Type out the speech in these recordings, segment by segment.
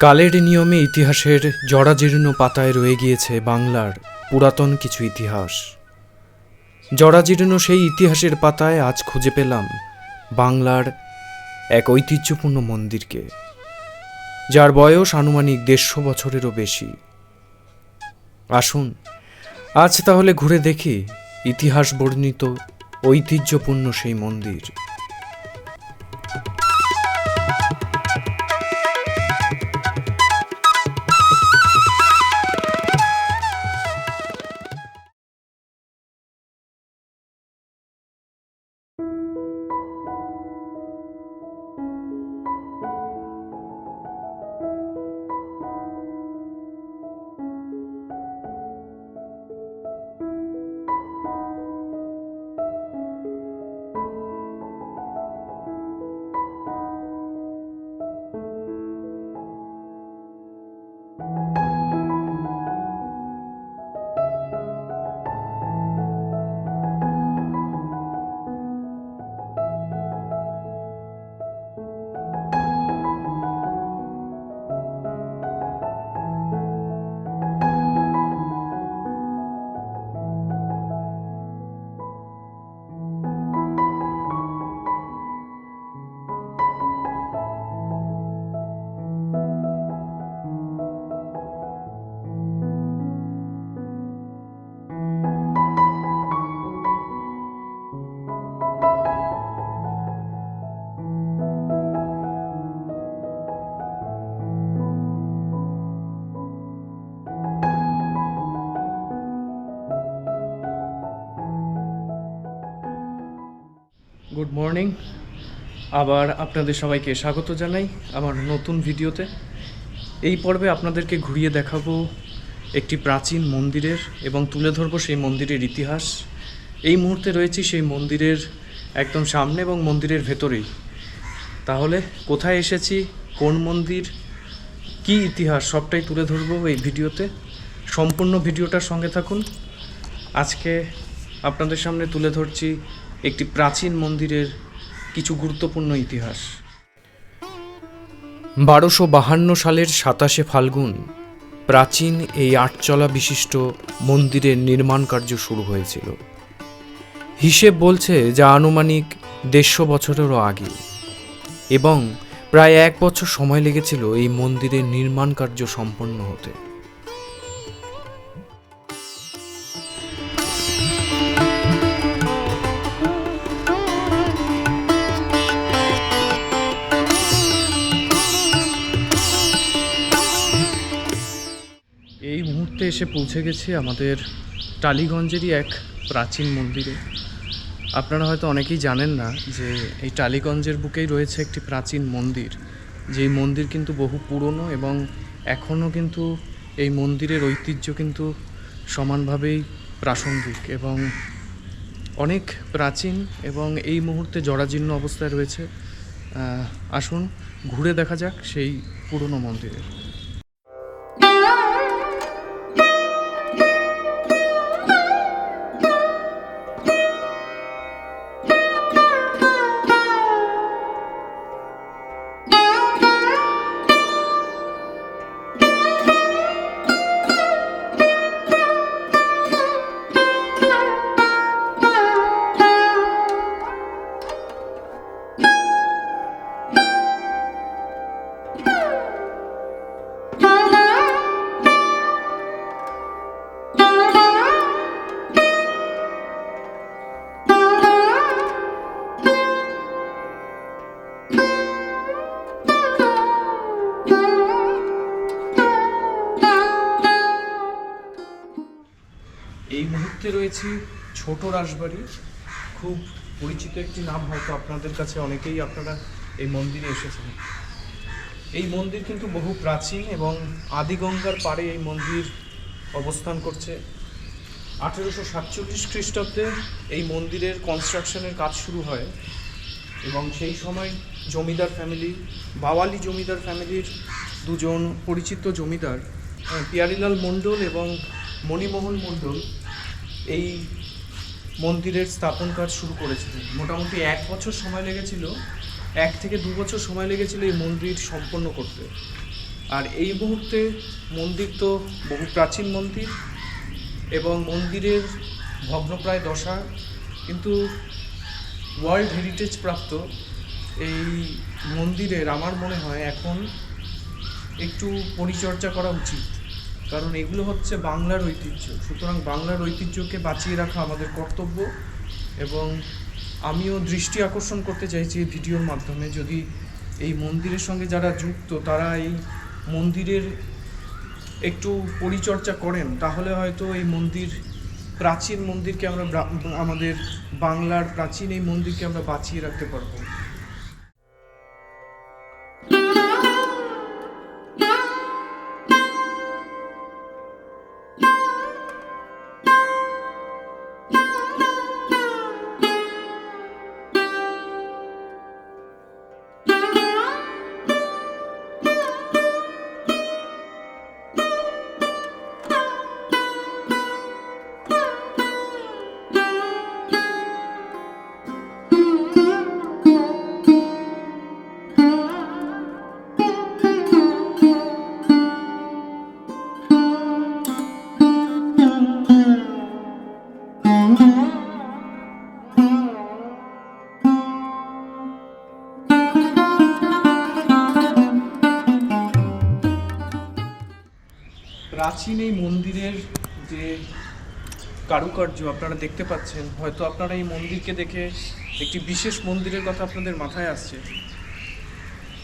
কালের নিয়মে ইতিহাসের জরাজীর্ণ পাতায় রয়ে গিয়েছে বাংলার পুরাতন কিছু ইতিহাস। জরাজীর্ণ সেই ইতিহাসের পাতায় আজ খুঁজে পেলাম বাংলার এক ঐতিহ্যপূর্ণ মন্দিরকে, যার বয়স আনুমানিক দেড়শো বছরেরও বেশি। আসুন, আজ তাহলে ঘুরে দেখি ইতিহাস বর্ণিত ঐতিহ্যপূর্ণ সেই মন্দির। মর্নিং আবার আপনাদের সবাইকে স্বাগত জানাই আমার নতুন ভিডিওতে। এই পর্বে আপনাদেরকে ঘুরিয়ে দেখাবো একটি প্রাচীন মন্দিরের এবং তুলে ধরবো সেই মন্দিরের ইতিহাস। এই মুহূর্তে রয়েছি সেই মন্দিরের একদম সামনে এবং মন্দিরের ভেতরেই। তাহলে কোথায় এসেছি, কোন মন্দির, কি ইতিহাস, সবটাই তুলে ধরবো এই ভিডিওতে। সম্পূর্ণ ভিডিওটার সঙ্গে থাকুন। আজকে আপনাদের সামনে তুলে ধরছি একটি প্রাচীন মন্দিরের কিছু গুরুত্বপূর্ণ ইতিহাস। বারোশো বাহান্ন সালের সাতাশে ফাল্গুন, প্রাচীন এই আটচলা বিশিষ্ট মন্দিরের নির্মাণ কার্য শুরু হয়েছিল। হিসেব বলছে যা আনুমানিক দেড়শো বছরেরও আগে এবং প্রায় এক বছর সময় লেগেছিল এই মন্দিরের নির্মাণ কার্য সম্পন্ন হতে। এসে পৌঁছে গেছি আমাদের টালিগঞ্জেরই এক প্রাচীন মন্দিরে। আপনারা হয়তো অনেকেই জানেন না যে এই টালিগঞ্জের বুকেই রয়েছে একটি প্রাচীন মন্দির। যেই মন্দির কিন্তু বহু পুরনো এবং এখনও কিন্তু এই মন্দিরের ঐতিহ্য কিন্তু সমানভাবেই প্রাসঙ্গিক এবং অনেক প্রাচীন এবং এই মুহূর্তে জরাজীর্ণ অবস্থায় রয়েছে। আসুন, ঘুরে দেখা যাক সেই পুরনো মন্দিরের। মুহূর্তে রয়েছি ছোট রাসবাড়ি। খুব পরিচিত একটি নাম হয়তো আপনাদের কাছে অনেকেই আপনারা এই মন্দিরে এসেছেন। এই মন্দির কিন্তু বহু প্রাচীন এবং আদিগঙ্গার পাড়ে এই মন্দির অবস্থান করছে। আঠেরোশো সাতচল্লিশ খ্রিস্টাব্দে এই মন্দিরের কনস্ট্রাকশনের কাজ শুরু হয় এবং সেই সময় জমিদার ফ্যামিলি বাওয়ালি জমিদার ফ্যামিলির দুজন পরিচিত জমিদার পিয়ারিলাল মণ্ডল এবং মণিমোহন মণ্ডল এই মন্দিরের স্থাপন কাজ শুরু করেছিলেন। মোটামুটি এক বছর সময় লেগেছিল, এক থেকে দু বছর সময় লেগেছিল এই মন্দির সম্পন্ন করতে। আর এই মুহূর্তে মন্দির তো বহু প্রাচীন মন্দির এবং মন্দিরের ভগ্নপ্রায় দশা, কিন্তু ওয়ার্ল্ড হেরিটেজ প্রাপ্ত এই মন্দিরের, আমার মনে হয়, এখন একটু পরিচর্যা করা উচিত। কারণ এগুলো হচ্ছে বাংলার ঐতিহ্য। সুতরাং বাংলার ঐতিহ্যকে বাঁচিয়ে রাখা আমাদের কর্তব্য এবং আমিও দৃষ্টি আকর্ষণ করতে চাইছি এই ভিডিওর মাধ্যমে। যদি এই মন্দিরের সঙ্গে যারা যুক্ত, তারা এই মন্দিরের একটু পরিচর্যা করেন, তাহলে হয়তো এই মন্দির, প্রাচীন মন্দিরকে আমরা আমাদের বাংলার প্রাচীন এই মন্দিরকে আমরা বাঁচিয়ে রাখতে পারব। প্রাচীন এই মন্দিরের যে কারুকার্য আপনারা দেখতে পাচ্ছেন, হয়তো আপনারা এই মন্দিরকে দেখে একটি বিশেষ মন্দিরের কথা আপনাদের মাথায় আসছে।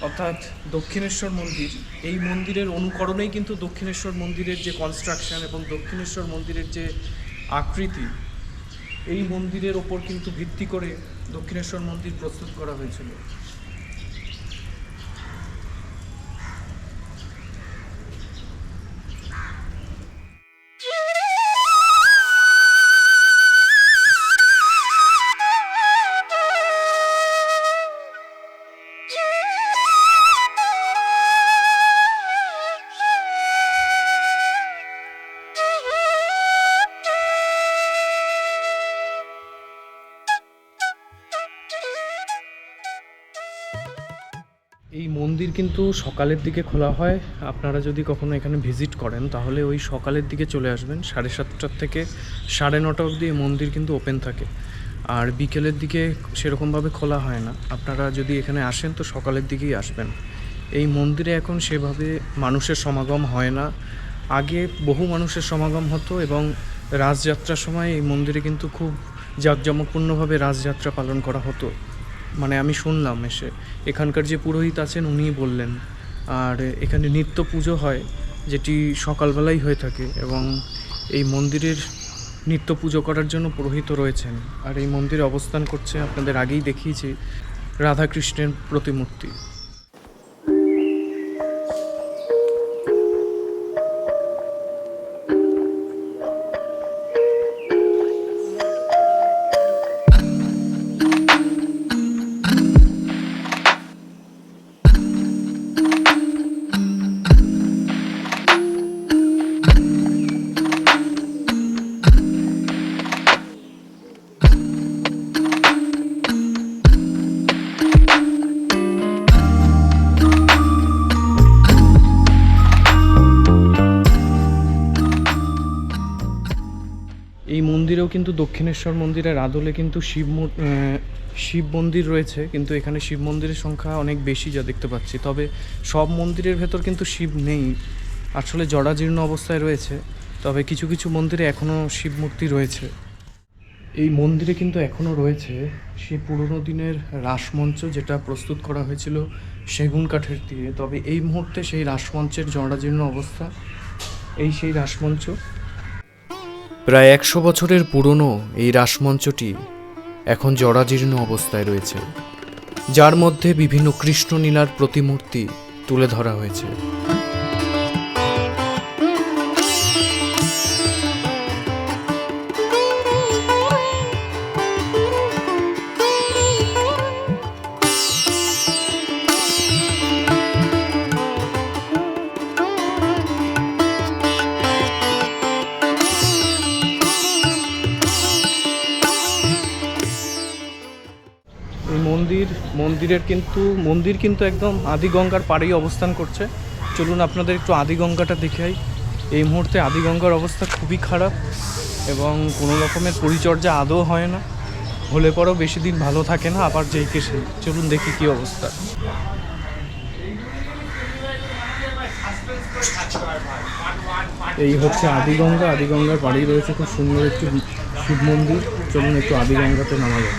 অর্থাৎ দক্ষিণেশ্বর মন্দির, এই মন্দিরের অনুকরণেই কিন্তু দক্ষিণেশ্বর মন্দিরের যে কনস্ট্রাকশন এবং দক্ষিণেশ্বর মন্দিরের যে আকৃতি, এই মন্দিরের ওপর কিন্তু ভিত্তি করে দক্ষিণেশ্বর মন্দির প্রস্তুত করা হয়েছিল। এই মন্দির কিন্তু সকালের দিকে খোলা হয়। আপনারা যদি কখনো এখানে ভিজিট করেন, তাহলে ওই সকালের দিকে চলে আসবেন। সাড়ে সাতটার থেকে সাড়ে নটা অবধি এই মন্দির কিন্তু ওপেন থাকে। আর বিকেলের দিকে সেরকমভাবে খোলা হয় না। আপনারা যদি এখানে আসেন, তো সকালের দিকেই আসবেন। এই মন্দিরে এখন সেভাবে মানুষের সমাগম হয় না। আগে বহু মানুষের সমাগম হতো এবং রাজযাত্রার সময় এই মন্দিরে কিন্তু খুব জাঁকজমকপূর্ণভাবে রাজযাত্রা পালন করা হতো। মানে আমি শুনলাম এসে। এখানকার যে পুরোহিত আছেন উনিই বললেন। আর এখানে নিত্য পুজো হয়, যেটি সকালবেলাই হয়ে থাকে এবং এই মন্দিরের নিত্য পুজো করার জন্য পুরোহিত রয়েছেন। আর এই মন্দিরে অবস্থান করছে, আপনাদের আগেই দেখিয়েছি, রাধাকৃষ্ণের প্রতিমূর্তি। মন্দিরেও কিন্তু দক্ষিণেশ্বর মন্দিরের আদলে কিন্তু শিব শিব মন্দির রয়েছে, কিন্তু এখানে শিব মন্দিরের সংখ্যা অনেক বেশি যা দেখতে পাচ্ছি। তবে সব মন্দিরের ভেতর কিন্তু শিব নেই। আসলে জরাজীর্ণ অবস্থায় রয়েছে, তবে কিছু কিছু মন্দিরে এখনও শিব মূর্তি রয়েছে। এই মন্দিরে কিন্তু এখনও রয়েছে সেই পুরনো দিনের রাসমঞ্চ যেটা প্রস্তুত করা হয়েছিল সেগুন কাঠের দিয়ে। তবে এই মুহূর্তে সেই রাসমঞ্চের জরাজীর্ণ অবস্থা, এই সেই রাসমঞ্চ প্রায় একশো বছরের পুরনো এই রাসমঞ্চটি এখন জরাজীর্ণ অবস্থায় রয়েছে, যার মধ্যে বিভিন্ন কৃষ্ণনীলার প্রতিমূর্তি তুলে ধরা হয়েছে। মন্দির, মন্দিরের কিন্তু, মন্দির কিন্তু একদম আদি গঙ্গার পাড়েই অবস্থান করছে। চলুন আপনাদের একটু আদিগঙ্গাটা দেখাই এই মুহূর্তে আদিগঙ্গার অবস্থা খুবই খারাপ এবং কোনো রকমের পরিচর্যা আদৌ হয় না। হলে পরেও বেশি দিন ভালো থাকে না, আবার যেই কে সেই চলুন দেখি কি অবস্থা। এই হচ্ছে আদিগঙ্গা। আদিগঙ্গার বাড়ি রয়েছে খুব সুন্দর একটি শিব মন্দির। চলুন একটু আদিগঙ্গাতে নামা যায়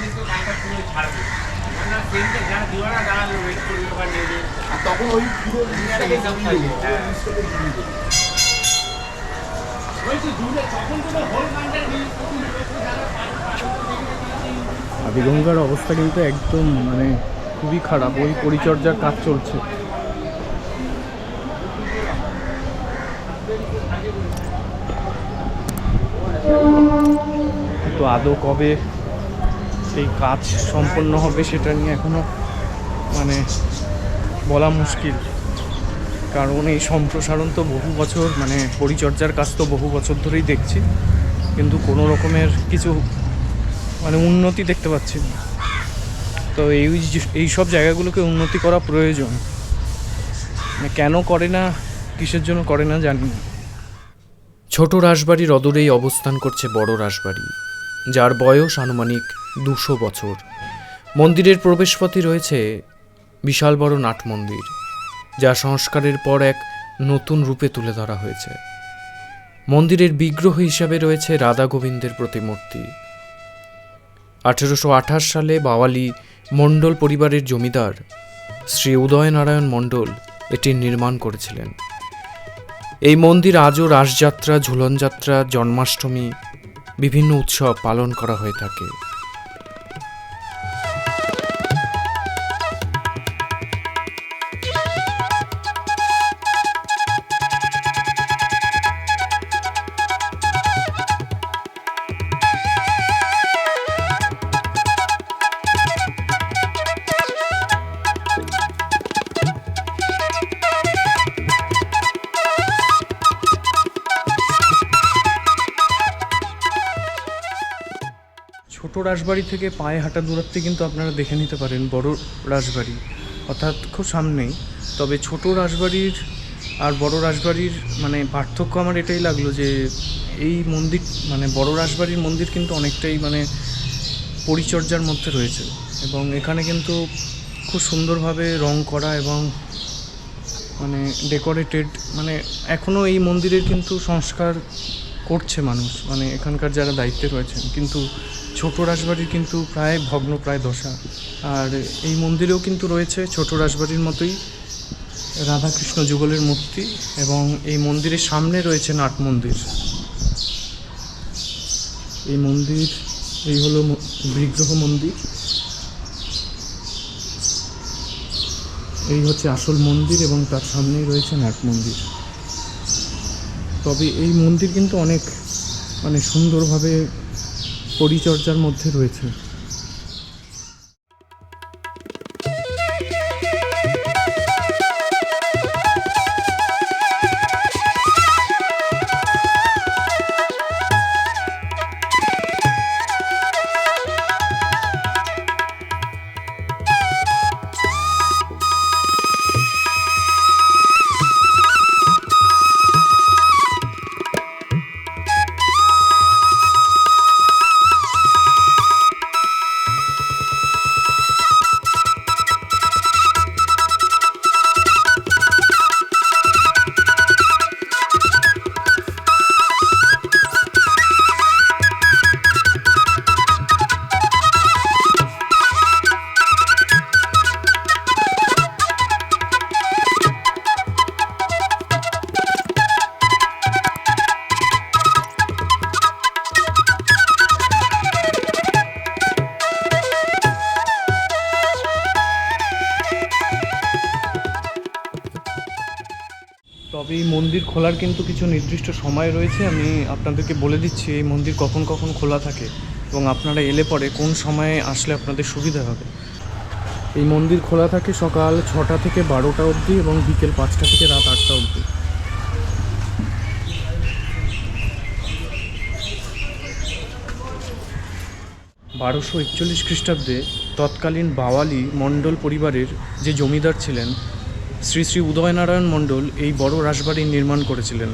আদিগঙ্গার অবস্থা কিন্তু একদম মানে খুবই খারাপ। ওই পরিচর্যার কাজ চলছে। তো আদৌ কবে সেই কাজ সম্পন্ন হবে সেটা নিয়ে এখনও মানে বলা মুশকিল। কারণ এই সম্প্রসারণ তো বহু বছর মানে পরিচর্যার কাজ তো বহু বছর ধরেই দেখছি। কিন্তু কোনো রকমের কিছু মানে উন্নতি দেখতে পাচ্ছি না। তো এই এই সব জায়গাগুলোকে উন্নতি করা প্রয়োজন। মানে কেন করে না, কিসের জন্য করে না জানি না। ছোট রাসবাড়ির অদূরেই অবস্থান করছে বড় রাসবাড়ি, যার বয়স আনুমানিক দুশো বছর। মন্দিরের প্রবেশপথে রয়েছে বিশাল বড় নাট মন্দির, যা সংস্কারের পর এক নতুন রূপে তুলে ধরা হয়েছে। মন্দিরের বিগ্রহ হিসাবে রয়েছে রাধা গোবিন্দের প্রতিমূর্তি। আঠেরোশো আঠাশ সালে বাওয়ালি মণ্ডল পরিবারের জমিদার শ্রী উদয়নারায়ণ মণ্ডল এটির নির্মাণ করেছিলেন। এই মন্দির আজও রাসযাত্রা, ঝুলনযাত্রা, জন্মাষ্টমী, বিভিন্ন উৎসব পালন করা হয়ে থাকে। রাজবাড়ি থেকে পায়ে হাঁটা দূরত্বে কিন্তু আপনারা দেখে নিতে পারেন বড় রাজবাড়ি অর্থাৎ খুব সামনেই। তবে ছোট রাজবাড়ির আর বড় রাজবাড়ির মানে পার্থক্য আমার এটাই লাগল যে এই মন্দির মানে বড় রাজবাড়ির মন্দির কিন্তু অনেকটাই মানে পরিচর্যার মধ্যে রয়েছে। এবং এখানে কিন্তু খুব সুন্দরভাবে রং করা এবং মানে ডেকোরেটেড মানে এখনও এই মন্দিরের কিন্তু সংস্কার করছে মানুষ মানে এখানকার যারা দায়িত্বে রয়েছেন। কিন্তু ছোট রাজবাড়ির কিন্তু প্রায় ভগ্ন প্রায় দশা। আর এই মন্দিরেও কিন্তু রয়েছে ছোট রাজবাড়ির মতোই রাধাকৃষ্ণ যুগলের মূর্তি এবং এই মন্দিরের সামনে রয়েছে নাট মন্দির। এই মন্দির, এই হলো বিগ্রহ মন্দির। এই হচ্ছে আসল মন্দির এবং তার সামনেই রয়েছে নাট মন্দির। তবে এই মন্দির কিন্তু অনেক মানে সুন্দরভাবে পরিচর্যার মধ্যে রয়েছে। খোলার কিন্তু কিছু নির্দিষ্ট সময় রয়েছে। আমি আপনাদেরকে বলে দিচ্ছি, এই মন্দির কখন কখন খোলা থাকে এবং আপনারা এলে পরে কোন সময়ে আসলে আপনাদের সুবিধা হবে। এই মন্দির খোলা থাকে সকাল ছটা থেকে বারোটা অবধি এবং বিকেল পাঁচটা থেকে রাত আটটা অবধি। বারোশো একচল্লিশ খ্রিস্টাব্দে তৎকালীন বাওয়ালি মণ্ডল পরিবারের যে জমিদার ছিলেন শ্রী শ্রী উদয়নারায়ণ মণ্ডল এই বড় রাসবাড়ি নির্মাণ করেছিলেন।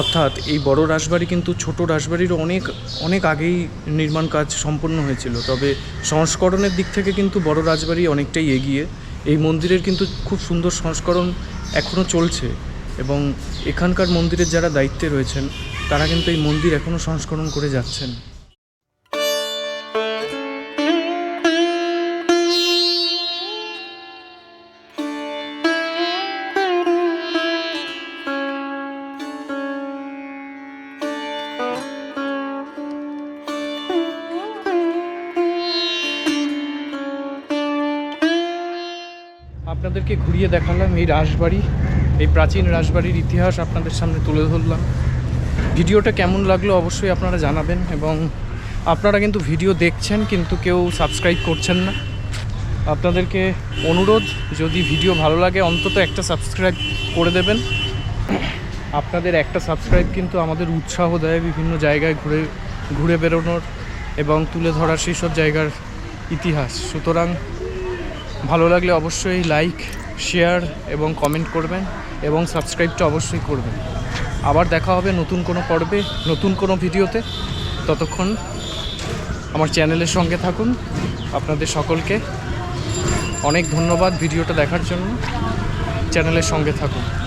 অর্থাৎ এই বড় রাসবাড়ি কিন্তু ছোট রাসবাড়ির অনেক অনেক আগেই নির্মাণ কাজ সম্পন্ন হয়েছিল। তবে সংস্করণের দিক থেকে কিন্তু বড় রাজবাড়ি অনেকটাই এগিয়ে। এই মন্দিরের কিন্তু খুব সুন্দর সংস্করণ এখনও চলছে এবং এখানকার মন্দিরের যারা দায়িত্বে রয়েছেন, তারা কিন্তু এই মন্দির এখনও সংস্করণ করে যাচ্ছেন। আপনাদেরকে ঘুরিয়ে দেখালাম এই রাসবাড়ি, এই প্রাচীন রাসবাড়ির ইতিহাস আপনাদের সামনে তুলে ধরলাম। ভিডিওটা কেমন লাগল অবশ্যই আপনারা জানাবেন এবং আপনারা কিন্তু ভিডিও দেখছেন কিন্তু কেউ সাবস্ক্রাইব করছেন না। আপনাদেরকে অনুরোধ, যদি ভিডিও ভালো লাগে, অন্তত একটা সাবস্ক্রাইব করে দেবেন। আপনাদের একটা সাবস্ক্রাইব কিন্তু আমাদের উৎসাহ দেয় বিভিন্ন জায়গায় ঘুরে ঘুরে বেরোনোর এবং তুলে ধরার সেই সব জায়গার ইতিহাস। সুতরাং ভালো লাগলে অবশ্যই লাইক শেয়ার এবং কমেন্ট করবেন এবং সাবস্ক্রাইবটা অবশ্যই করবেন। আবার দেখা হবে নতুন কোনো পর্বে, নতুন কোনো ভিডিওতে। ততক্ষণ আমার চ্যানেলের সঙ্গে থাকুন। আপনাদের সকলকে অনেক ধন্যবাদ ভিডিওটা দেখার জন্য। চ্যানেলের সঙ্গে থাকুন।